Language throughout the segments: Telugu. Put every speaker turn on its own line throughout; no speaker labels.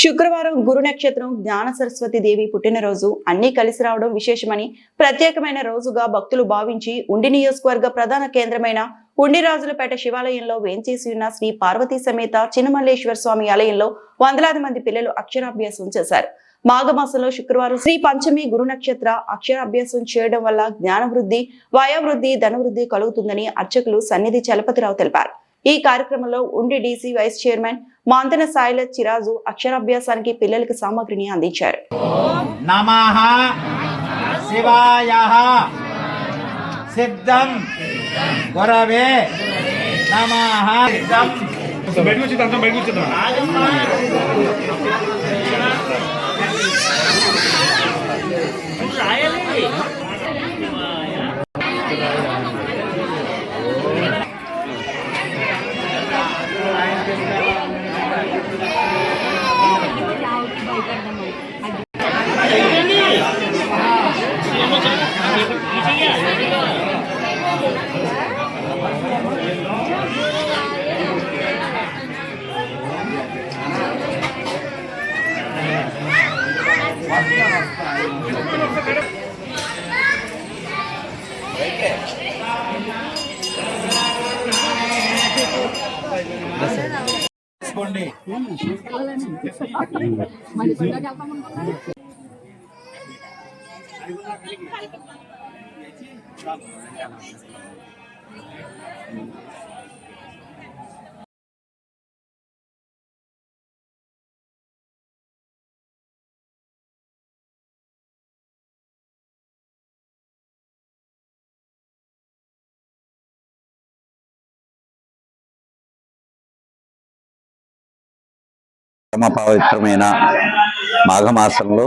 శుక్రవారం గురు నక్షత్రం జ్ఞాన సరస్వతి దేవి పుట్టినరోజు. అన్ని కలిసి రావడం విశేషమని ప్రత్యేకమైన రోజుగా భక్తులు భావించి ఉండి నియోజకవర్గ ప్రధాన కేంద్రమైన ఉండిరాజులపేట శివాలయంలో వేంచేసి ఉన్న శ్రీ పార్వతీ సమేత చిన్నమల్లేశ్వర స్వామి ఆలయంలో వందలాది మంది పిల్లలు అక్షరాభ్యాసం చేశారు. మాఘమాసంలో శుక్రవారం శ్రీ పంచమి గురు నక్షత్ర అక్షరాభ్యాసం చేయడం వల్ల జ్ఞాన వృద్ధి వయోవృద్ధి ధనవృద్ధి కలుగుతుందని అర్చకులు సన్నిధి చలపతిరావు తెలిపారు. ఈ కార్యక్రమంలో ఉండి డీసీ వైస్ చైర్మన్ మాంతన సాయిల చిరాజు అక్షరాభ్యాసానికి పిల్లలకి సామగ్రిని అందించారు.
సిద్ధం. గురవే. సిద్ధం
బయటకు వచ్చి
పరమ పవిత్రమైన మాఘమాసంలో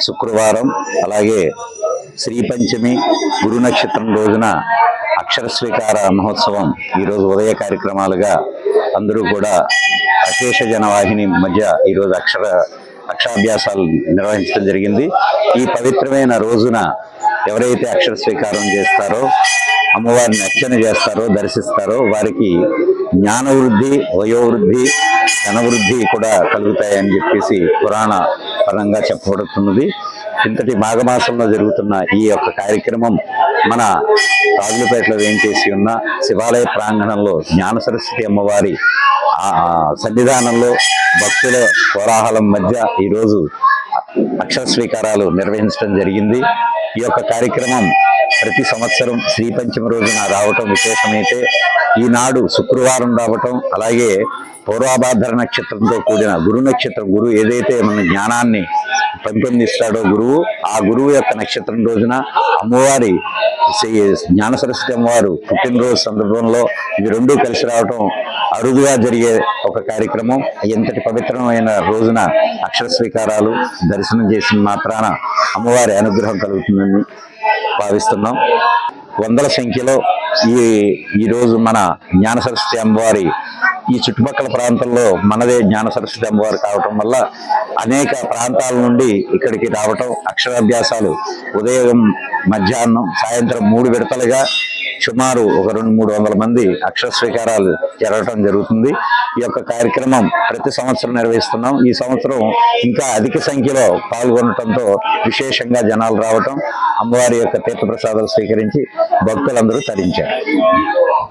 శుక్రవారం అలాగే శ్రీ పంచమి గురు నక్షత్రం రోజున అక్షర స్వీకార మహోత్సవం ఈరోజు ఉదయ కార్యక్రమాలుగా అందరూ కూడా అశేష జనవాహిని మధ్య ఈరోజు అక్షర అక్షరాభ్యాసాలు నిర్వహించడం జరిగింది. ఈ పవిత్రమైన రోజున ఎవరైతే అక్షర స్వీకారం చేస్తారో అమ్మవారిని అర్చన చేస్తారో దర్శిస్తారో వారికి జ్ఞానవృద్ధి వయోవృద్ధి ధనవృద్ధి కూడా కలుగుతాయని చెప్పేసి పురాణ పరంగా చెప్పబడుతున్నది. ఇంతటి మాఘమాసంలో జరుగుతున్న ఈ యొక్క కార్యక్రమం మన రాజులపేటలో వేంచేసి ఉన్న శివాలయ ప్రాంగణంలో జ్ఞాన సరస్వతి అమ్మవారి సన్నిధానంలో భక్తుల కోలాహలం మధ్య ఈరోజు అక్షర స్వీకారాలు నిర్వహించడం జరిగింది. ఈ యొక్క కార్యక్రమం ప్రతి సంవత్సరం శ్రీపంచమి రోజున రావటం విశేషమైతే ఈనాడు శుక్రవారం రావటం అలాగే పూర్వాభాద్ర నక్షత్రంతో కూడిన గురు నక్షత్రం గురువు ఏదైతే మన జ్ఞానాన్ని పెంపొందిస్తాడో గురువు ఆ గురువు యొక్క నక్షత్రం రోజున అమ్మవారి శ్రీ జ్ఞాన సరస్వతి అమ్మవారు పుట్టినరోజు సందర్భంలో ఇవి రెండూ కలిసి రావటం అరుదుగా జరిగే ఒక కార్యక్రమం. ఎంతటి పవిత్రమైన రోజున అక్షర స్వీకారాలు దర్శనం చేసిన మాత్రాన అమ్మవారి అనుగ్రహం కలుగుతుందని భావిస్తున్నాం. వందల సంఖ్యలో ఈ ఈరోజు మన జ్ఞాన సరస్వతి అమ్మవారి ఈ చుట్టుపక్కల ప్రాంతంలో మనదే జ్ఞాన సరస్వతి అమ్మవారు కావటం వల్ల అనేక ప్రాంతాల నుండి ఇక్కడికి రావటం అక్షరాభ్యాసాలు ఉదయం మధ్యాహ్నం సాయంత్రం మూడు విడతలుగా సుమారు ఒక రెండు మూడు వందల మంది అక్షర స్వీకారాలు జరగటం జరుగుతుంది. ఈ యొక్క కార్యక్రమం ప్రతి సంవత్సరం నిర్వహిస్తున్నాం. ఈ సంవత్సరం ఇంకా అధిక సంఖ్యలో పాల్గొనటంతో విశేషంగా జనాలు రావటం అమ్మవారి యొక్క తీర్థప్రసాదాలు స్వీకరించి భక్తులందరూ తరించారు.